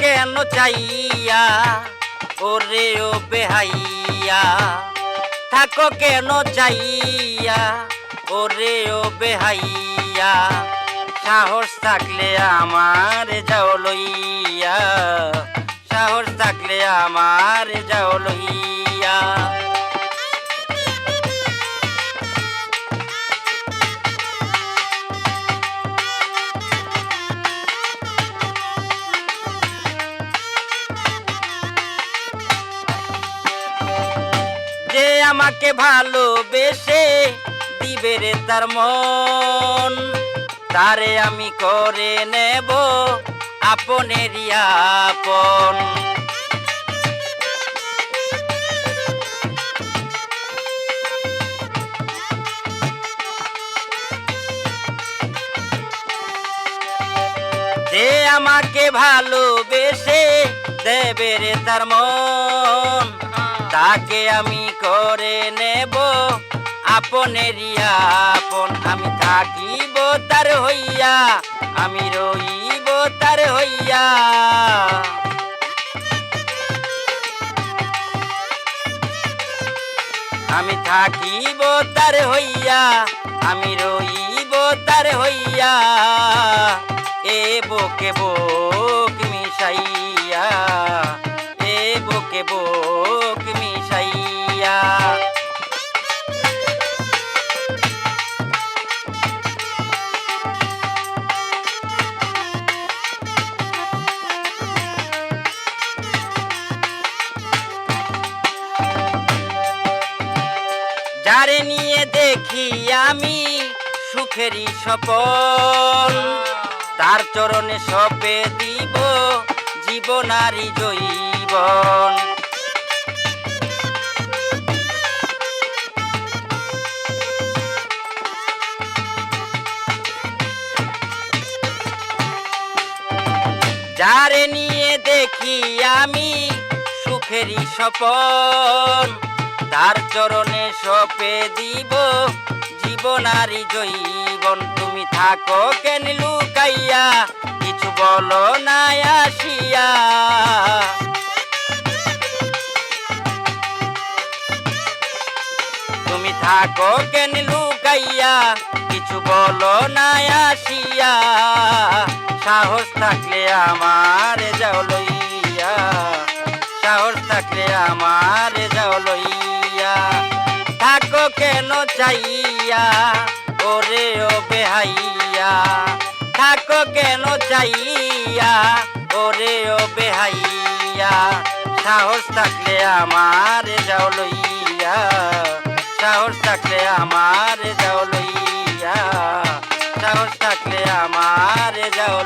কেন চাইয়া? ওরে ও বেহাইয়া, থাকো কেন চাইয়া? ওরে ও বেহাইয়া, সাহস থাকলে আমার যাও লইয়া, সাহস থাকলে আমার যাও লইয়া। আমাকে ভালোবেসে দিবে রে তার মন। তারে আমি করে নেব আপনেরই আপন। যে আমাকে ভালোবেসে দেবে রে তার মন তাকে আমি করে নেব। আপনেরই আপন, আমি থাকিব তার হইয়া, আমি রইব তার হইয়া। আমি থাকিব তার হইয়া, আমি রইব তার হইয়া। এ বুকে বুক মিশাইয়া যারে নিয়ে দেখি আমি সুখেরই সপন। তার চরণে সপে দিব জীবনারি জৈবন। যারে নিয়ে দেখি আমি সুখেরই সপন। তার চরণে সপে দিব। জীবনারি জৈবন তুমি থাকো কেন লুকাইয়া? কিছু বলো না আসিয়া। তুমি থাকো কেন লুকাইয়া? কিছু বলো না আসিয়া। সাহস থাকলে আমার যাও লইয়া। সাহস থাকলে আমার চাইয়া, ওরে ও বেহাইয়া থাকো কেন চাইয়া, ওরে ও বেহাইয়া, সাহস থাকলে আমার যাও লইয়া, সাহস থাকলে আমার যাও লইয়া, সাহস থাকলে আমার যাও